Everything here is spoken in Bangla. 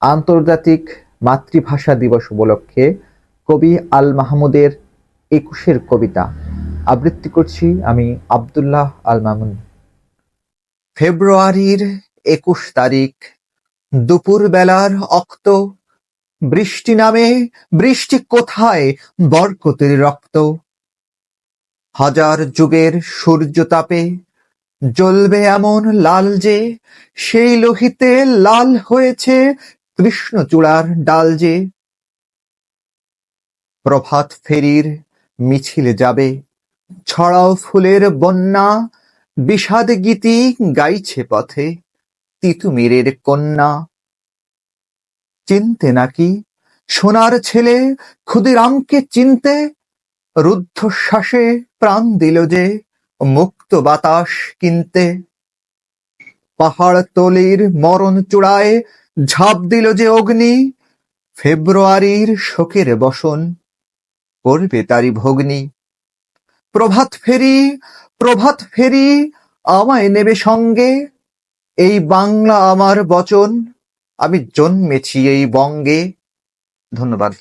আন্তর্জাতিক মাতৃভাষা দিবস উপলক্ষে কবি আল মাহমুদের একুশের কবিতা। আবৃত্তি করছি আমি আব্দুল্লাহ আল মামুন। ফেব্রুয়ারির একুশ তারিখ, দুপুর বেলার অক্ত, বৃষ্টি নামে, বৃষ্টি কোথায়, বরকতের রক্ত। হাজার যুগের সূর্য তাপে, জ্বলবে এমন লাল যে, সেই লোহিতে লাল হয়েছে কৃষ্ণচূড়ার ডাল যে প্রভাত ফেরির মিছিল যাবে, ছড়াও ফুলের বন্যা, বিষাদ গীতি গাইছে পথে তিতুমিরের কন্যা। চিনতে নাকি সোনার ছেলে ক্ষুদিরামকে চিনতে? রুদ্ধশ্বাসে প্রাণ দিল যে মুক্ত বাতাস কিনতে। পাহাড় তলির মরণ চূড়ায় ঝাঁপ দিল যে অগ্নি, ফেব্রুয়ারির শোকের বসন করবে তারি ভগ্নি। প্রভাত ফেরি প্রভাত ফেরি, আমায় নেবে সঙ্গে, এই বাংলা আমার বচন, আমি জন্মেছি এই বঙ্গে। ধন্যবাদ।